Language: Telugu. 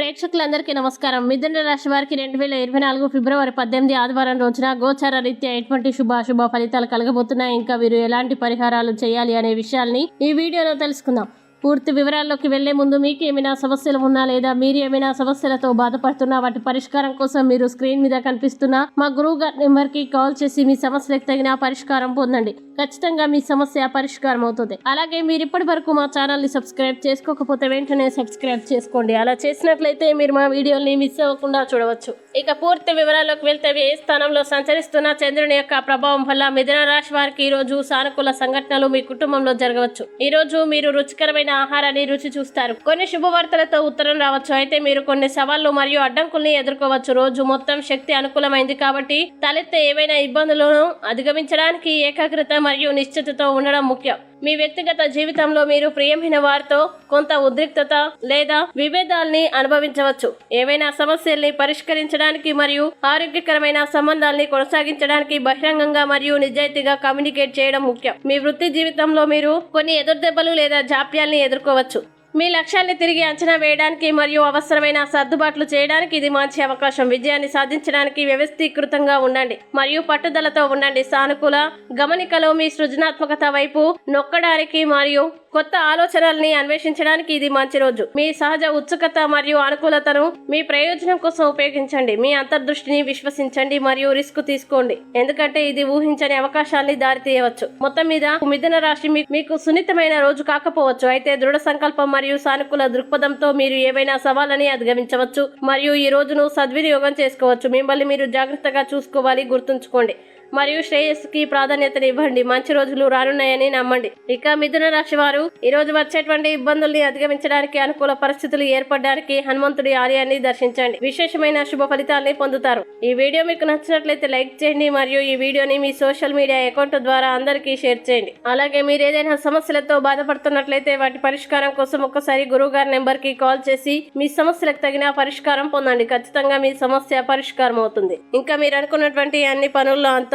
ప్రేక్షకులందరికీ నమస్కారం. మిథున రాశి వారికి రెండు వేల ఇరవై నాలుగు ఫిబ్రవరి పద్దెనిమిది ఆదివారం రోజున గోచార రీత్యా ఎటువంటి శుభాశుభ ఫలితాలు కలగబోతున్నాయి? ఇంకా వీరు ఎలాంటి పరిహారాలు చేయాలి అనే విషయాల్ని ఈ వీడియోలో తెలుసుకుందాం. పూర్తి వివరాల్లోకి వెళ్ళే ముందు మీకు ఏమైనా సమస్యలు ఉన్నా లేదా మీరు ఏమైనా సమస్యలతో బాధపడుతున్నా వాటి పరిష్కారం కోసం మీరు స్క్రీన్ మీద కనిపిస్తున్న మా గురువు గారి నెంబర్కి కాల్ చేసి మీ సమస్యలకు తగిన పరిష్కారం పొందండి. ఖచ్చితంగా మీ సమస్య పరిష్కారం అవుతుంది. అలాగే మీరు ఇప్పటి వరకు మా ఛానల్ని సబ్స్క్రైబ్ చేసుకోకపోతే వెంటనే సబ్స్క్రైబ్ చేసుకోండి. అలా చేసినట్లయితే మీరు మా వీడియోని మిస్ అవ్వకుండా చూడవచ్చు. ఇక పూర్తి వివరాల్లోకి వెళ్తే ఏ స్థానంలో సంచరిస్తున్న చంద్రుని యొక్క ప్రభావం వల్ల మిథున రాశి వారికి ఈ రోజు సానుకూల సంఘటనలు మీ కుటుంబంలో జరగవచ్చు. ఈ రోజు మీరు రుచికరమైన ఆహారాన్ని రుచి చూస్తారు. కొన్ని శుభవార్తలతో ఉత్తరం రావచ్చు. అయితే మీరు కొన్ని సవాళ్ళు మరియు అడ్డంకుల్ని ఎదుర్కోవచ్చు. రోజు మొత్తం శక్తి అనుకూలమైంది కాబట్టి తలెత్తే ఏవైనా ఇబ్బందులను అధిగమించడానికి ఏకాగ్రత మరియు నిశ్చితతో ఉండడం ముఖ్యం. మీ వ్యక్తిగత జీవితంలో మీరు ప్రియమైన వారితో కొంత ఉద్రిక్తత లేదా విభేదాల్ని అనుభవించవచ్చు. ఏవైనా సమస్యల్ని పరిష్కరించడానికి మరియు ఆరోగ్యకరమైన సంబంధాల్ని కొనసాగించడానికి బహిరంగంగా మరియు నిజాయితీగా కమ్యూనికేట్ చేయడం ముఖ్యం. మీ వృత్తి జీవితంలో మీరు కొన్ని ఎదురుదెబ్బలు లేదా జాప్యాల్ని ఎదుర్కోవచ్చు. మీ లక్ష్యాన్ని తిరిగి అంచనా వేయడానికి మరియు అవసరమైన సర్దుబాట్లు చేయడానికి ఇది మంచి అవకాశం. విజయాన్ని సాధించడానికి వ్యవస్థీకృతంగా ఉండండి మరియు పట్టుదలతో ఉండండి. సానుకూల గమనికలో మీ సృజనాత్మకత వైపు నొక్కడానికి మరియు కొత్త ఆలోచనల్ని అన్వేషించడానికి ఇది మంచి రోజు. మీ సహజ ఉత్సుకత మరియు అనుకూలతను మీ ప్రయోజనం కోసం ఉపయోగించండి. మీ అంతర్దృష్టిని విశ్వసించండి మరియు రిస్క్ తీసుకోండి. ఎందుకంటే ఇది ఊహించని అవకాశాన్ని దారితీయవచ్చు. మొత్తం మీద మిథున రాశి మీ- మీకు సున్నితమైన రోజు కాకపోవచ్చు. అయితే దృఢ సంకల్పం మరియు సానుకూల దృక్పథంతో మీరు ఏవైనా సవాళ్ళని అధిగమించవచ్చు మరియు ఈ రోజును సద్వినియోగం చేసుకోవచ్చు. మిమ్మల్ని మీరు జాగ్రత్తగా చూసుకోవాలి. గుర్తుంచుకోండి. మరియు శ్రేయస్సుకి ప్రాధాన్యతని ఇవ్వండి. మంచి రోజులు రానున్నాయని నమ్మండి. ఇక మిథున రాశి వారు ఈ రోజు వచ్చేటువంటి ఇబ్బందుల్ని అధిగమించడానికి అనుకూల పరిస్థితులు ఏర్పడడానికి హనుమంతుడి ఆలయాన్ని దర్శించండి. విశేషమైన శుభ ఫలితాల్ని పొందుతారు. ఈ వీడియో మీకు నచ్చినట్లయితే లైక్ చేయండి మరియు ఈ వీడియోని మీ సోషల్ మీడియా అకౌంట్ ద్వారా అందరికీ షేర్ చేయండి. అలాగే మీరు ఏదైనా సమస్యలతో బాధపడుతున్నట్లయితే వాటి పరిష్కారం కోసం ఒక్కసారి గురువు గారి నెంబర్కి కాల్ చేసి మీ సమస్యలకు తగిన పరిష్కారం పొందండి. ఖచ్చితంగా మీ సమస్య పరిష్కారం అవుతుంది ఇంకా మీరు అనుకున్నటువంటి అన్ని పనుల్లో అంత